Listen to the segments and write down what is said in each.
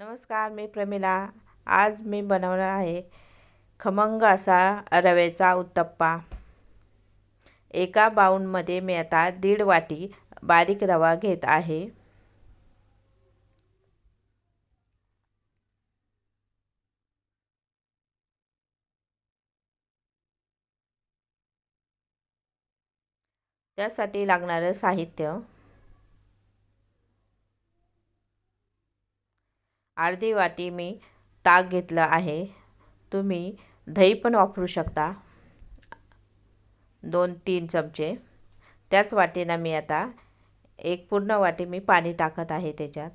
नमस्कार मी प्रमिला. आज मी बनवणार आहे खमंग असा रव्याचा उत्तप्पा. एका बाऊंडमध्ये मी आता दीड वाटी बारीक रवा घेत आहे. त्यासाठी लागणारं साहित्य अर्धी वाटी मी ताक घेतलं आहे. तुम्ही दही पण वापरू शकता. दोन तीन चमचे. त्याच वाटीनं मी आता एक पूर्ण वाटी मी पाणी टाकत आहे त्याच्यात.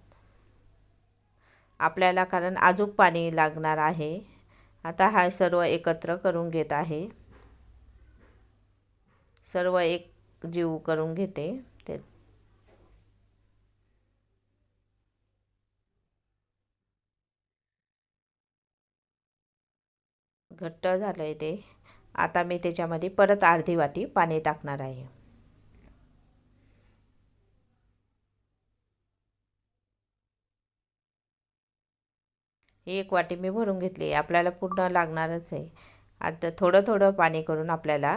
आपल्याला कारण अजून पाणी लागणार आहे. आता हा सर्व एकत्र करून घेत आहे. सर्व एक जीव करून घेते ते घट्ट झालं आहे ते. आता मी त्याच्यामध्ये परत अर्धी वाटी पाणी टाकणार आहे. ही एक वाटी मी भरून घेतली आपल्याला पूर्ण लागणारच आहे. आता थोडं थोडं पाणी करून आपल्याला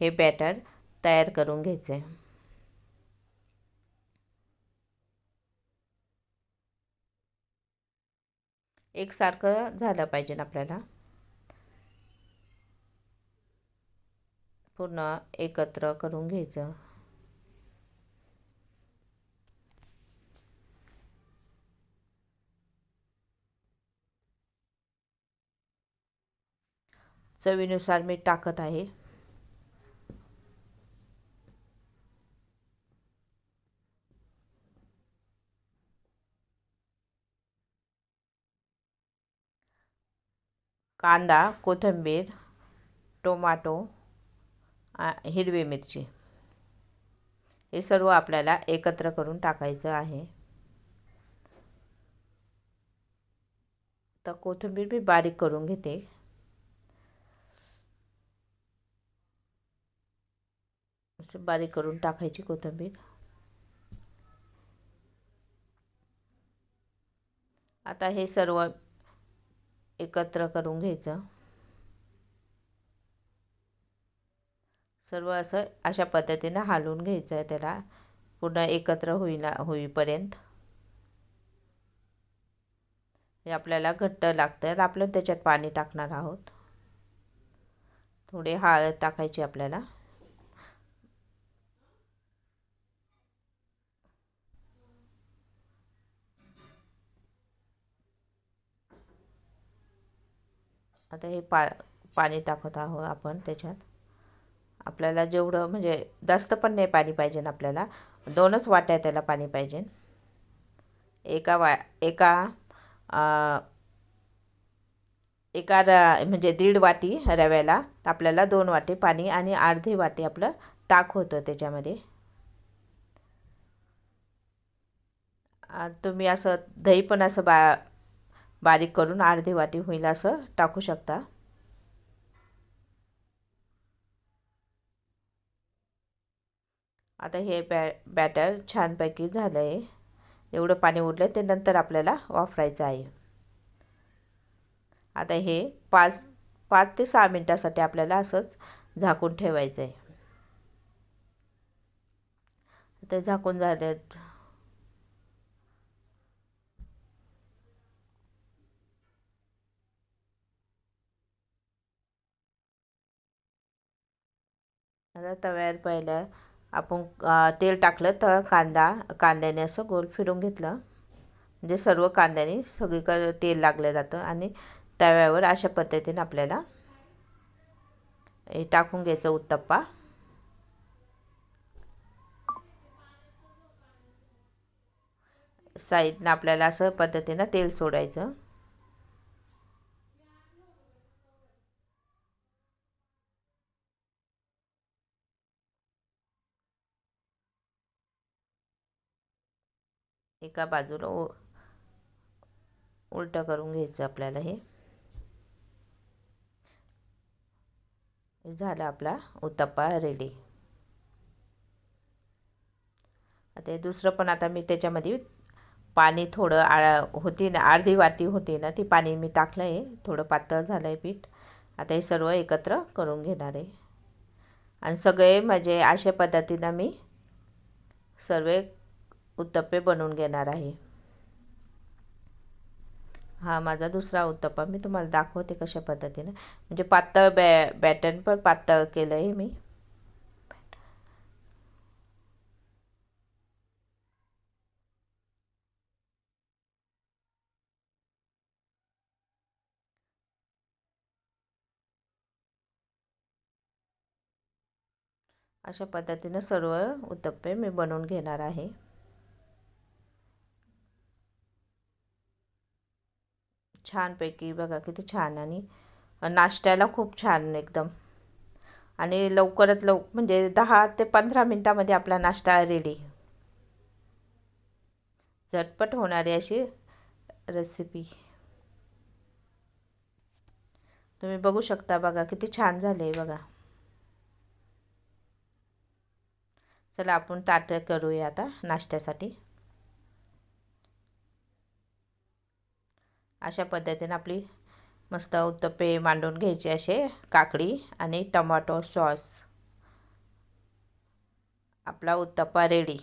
हे बॅटर तयार करून घ्यायचं आहे. एकसारखं झालं पाहिजे आपल्याला. पूर्ण एकत्र करून घ्यायचं. चवीनुसार मी टाकत आहे. कांदा कोथिंबीर टोमॅटो हिरवी मिरची. हे सर्व आपल्याला एकत्र करून टाकायचं आहे. तर कोथिंबीर मी बारीक करून घेते. असं बारीक करून टाकायची कोथिंबीर. आता हे सर्व एकत्र करून घ्यायचं. सर्व असं अशा पद्धतीनं हालवून घ्यायचं आहे त्याला. पूर्ण एकत्र होईना होईपर्यंत. हे आपल्याला घट्ट लागतं आपण त्याच्यात पाणी टाकणार आहोत. थोडी हळद टाकायची आपल्याला. आता हे पा पाणी टाकत आहोत आपण त्याच्यात. आपल्याला जेवढं म्हणजे जास्त पण नाही पाणी पाहिजे आपल्याला. दोनच वाट्या त्याला पाणी पाहिजे. एका वा एका एका र म्हणजे दीड वाटी रव्याला आपल्याला दोन वाटी पाणी आणि अर्धी वाटी आपलं ताक होतं त्याच्यामध्ये. तुम्ही असं दही पण असं बा बारीक करून अर्धी वाटी होईल असं टाकू शकता. आता हे बॅ बॅटर छानपैकी झालं आहे एवढं पाणी उरलं ते नंतर आपल्याला वापरायचं आहे. आता हे पाच पाच ते सहा मिनटासाठी आपल्याला असंच झाकून ठेवायचं आहे ते झाकून झालेत. आता तव्यावर पहिलं आपण तेल टाकलं तर कांदा कांद्याने असं गोल फिरून घेतलं. म्हणजे सर्व कांद्याने सगळीकडे तेल लागलं जातं आणि तव्यावर अशा पद्धतीने आपल्याला हे टाकून घ्यायचं उत्तप्पा. साईडनं आपल्याला असं पद्धतीनं तेल सोडायचं. एका बाजूला उलटं करून घ्यायचं आपल्याला हे. झालं आपला उत्तप्पा रेडी आता दुसरं पण आता मी त्याच्यामध्ये पाणी थोडं आ होती ना अर्धी वाटी होती ना ती पाणी मी टाकलं आहे थोडं पातळ झालं आहे पीठ. आता हे सर्व एकत्र करून घेणार आहे. आणि सगळे म्हणजे अशा पद्धतीनं मी सर्व उत्तप्पे बनवून घेणार आहे. हा माझा दुसरा उत्तप्पा. मी तुम्हाला दाखवते कशा पद्धतीनं. म्हणजे पातळ बॅ बॅटन पण पातळ केलं आहे मी. अशा पद्धतीनं सर्व उत्तप्पे मी बनवून घेणार आहे. छानपैकी बघा किती छान आणि नाश्त्याला खूप छान एकदम. आणि लवकरात लव म्हणजे दहा ते पंधरा मिनटामध्ये आपला नाश्ता रेडी झटपट होणारी अशी रेसिपी तुम्ही बघू शकता बघा किती छान झाले आहे बघा. चला आपण ताट करूया आता नाश्त्यासाठी. अशा पद्धतीने आपली मस्त उत्तप्पे मांडून घ्यायचे असे काकडी आणि टमाटो सॉस. आपला उत्तप्पा रेडी